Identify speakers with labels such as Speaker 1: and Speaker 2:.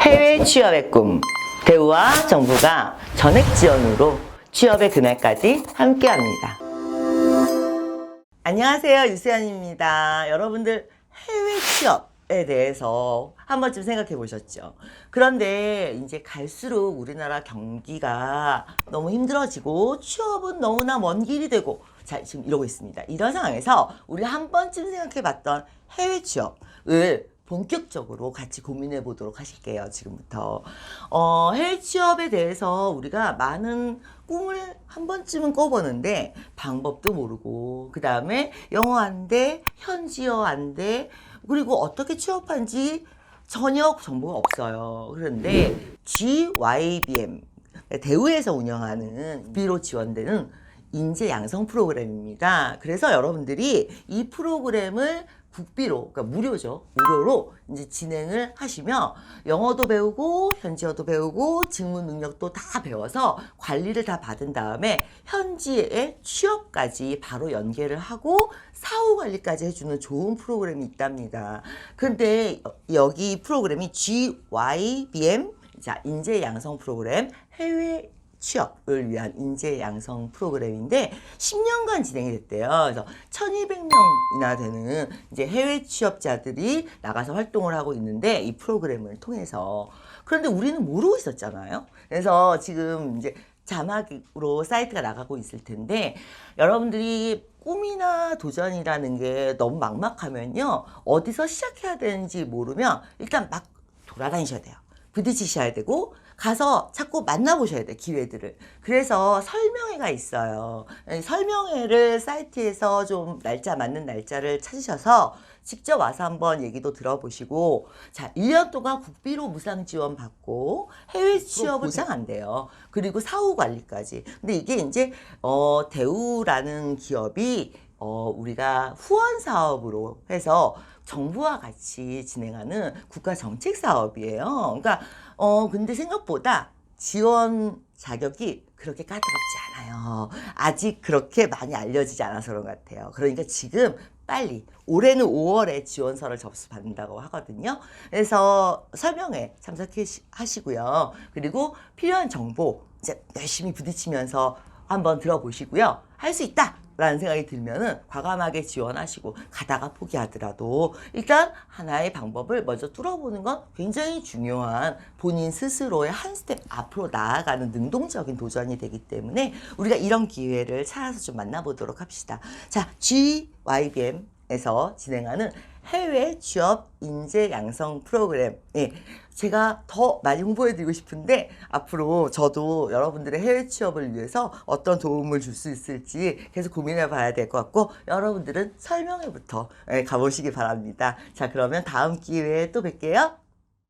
Speaker 1: 해외 취업의 꿈. 대우와 정부가 전액 지원으로 취업의 그날까지 함께 합니다. 안녕하세요. 유세연입니다. 여러분들 해외 취업에 대해서 한 번쯤 생각해 보셨죠? 그런데 이제 갈수록 우리나라 경기가 너무 힘들어지고 취업은 너무나 먼 길이 되고 자, 지금 이러고 있습니다. 이런 상황에서 우리 한 번쯤 생각해 봤던 해외 취업을 본격적으로 같이 고민해 보도록 하실게요. 지금부터. 어, 해외 취업에 대해서 우리가 많은 꿈을 한 번쯤은 꿔보는데 방법도 모르고 그 다음에 영어 안 돼, 현지어 안 돼, 그리고 어떻게 취업한지 전혀 정보가 없어요. 그런데 GYBM 대우에서 운영하는 비로 지원되는 인재 양성 프로그램입니다. 그래서 여러분들이 이 프로그램을 국비로, 그러니까 무료죠. 무료로 이제 진행을 하시며 영어도 배우고 현지어도 배우고 직무 능력도 다 배워서 관리를 다 받은 다음에 현지의 취업까지 바로 연계를 하고 사후 관리까지 해주는 좋은 프로그램이 있답니다. 근데 여기 프로그램이 GYBM 자 인재 양성 프로그램 해외 취업을 위한 인재 양성 프로그램인데 10년간 진행이 됐대요. 그래서 1,200명이나 되는 이제 해외 취업자들이 나가서 활동을 하고 있는데 이 프로그램을 통해서 그런데 우리는 모르고 있었잖아요. 그래서 지금 이제 자막으로 사이트가 나가고 있을 텐데 여러분들이 꿈이나 도전이라는 게 너무 막막하면요 어디서 시작해야 되는지 모르면 일단 막 돌아다니셔야 돼요. 부딪히셔야 되고 가서 자꾸 만나보셔야 돼 기회들을. 그래서 설명회가 있어요. 이 설명회를 사이트에서 좀 날짜 맞는 날짜를 찾으셔서 직접 와서 한번 얘기도 들어보시고 자 1년 동안 국비로 무상 지원 받고 해외 취업을 보장한대요. 그리고 사후 관리까지. 근데 이게 이제 어 대우라는 기업이 어, 우리가 후원 사업으로 해서 정부와 같이 진행하는 국가 정책 사업이에요. 그러니까 어 근데 생각보다 지원 자격이 그렇게 까다롭지 않아요. 아직 그렇게 많이 알려지지 않아서 그런 것 같아요. 그러니까 지금 빨리 올해는 5월에 지원서를 접수받는다고 하거든요. 그래서 설명회 참석하시고요. 그리고 필요한 정보 이제 열심히 부딪히면서 한번 들어보시고요. 할 수 있다. 라는 생각이 들면은 과감하게 지원하시고 가다가 포기하더라도 일단 하나의 방법을 먼저 뚫어보는 건 굉장히 중요한 본인 스스로의 한 스텝 앞으로 나아가는 능동적인 도전이 되기 때문에 우리가 이런 기회를 찾아서 좀 만나보도록 합시다. 자, GYBM 에서 진행하는 해외 취업 인재 양성 프로그램. 예. 제가 더 많이 홍보해 드리고 싶은데 앞으로 저도 여러분들의 해외 취업을 위해서 어떤 도움을 줄 수 있을지 계속 고민해 봐야 될 것 같고 여러분들은 설명회부터 예, 가보시기 바랍니다. 자, 그러면 다음 기회에 또 뵐게요.